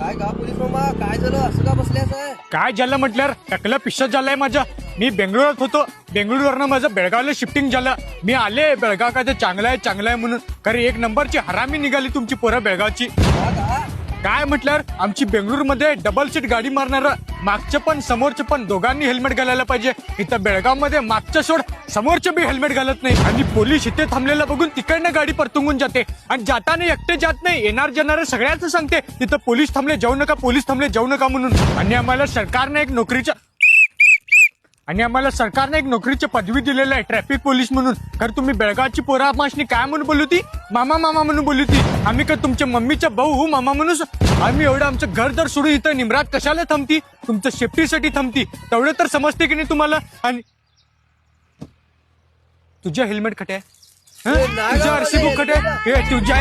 काय का पोलीस मामा? काय झालं? असं का बसल्यास आहे? काय झालं म्हटल्यावर? टकलं पिश्च झालंय माझं. मी बेंगळुरात होतो. बेंगळुरूवरनं माझं बेळगावला शिफ्टिंग झालं. मी आले बेळगाव काय ते चांगलं आहे चांगलं आहे म्हणून. खरी एक नंबरची हरामी निघाली तुमची पोरं बेळगावची. का? काय म्हटल्यावर आमची बेंगळुरूमध्ये डबल सीट गाडी मारणार मागचे पण समोरचे पण दोघांनी हेल्मेट घालायला पाहिजे. इथं बेळगावमध्ये मागचं सोड समोरचे बी हेल्मेट घालत नाही. आणि पोलीस इथे थांबलेलं बघून तिकडनं गाडी परतुंगून जाते. आणि जाताना एकटे जात नाही येणार जाणार सगळ्याच सांगते. तिथं पोलीस थांबले जाऊ नका पोलीस थांबले जाऊ नका म्हणून. आणि आम्हाला सरकारने एक नोकरीच्या आणि आम्हाला सरकारने एक नोकरीची पदवी दिलेली आहे ट्रॅफिक पोलीस म्हणून. तर तुम्ही बेळगावची पोरामाशनी काय म्हणून बोलू ती मामा मामा म्हणून बोलली होती. आम्ही का तुमच्या मम्मीचा भाऊ हो मामा म्हणून आम्ही एवढं आमचं घर जर सोडून इथं निमरात कशाला थांबती? तुमच्या सेफ्टीसाठी थांबती. तेवढं तर समजते की नाही तुम्हाला? आणि तुझ्या हेल्मेट खटे नाही तुझ्या आरसी बुक खटे हे तुझ्या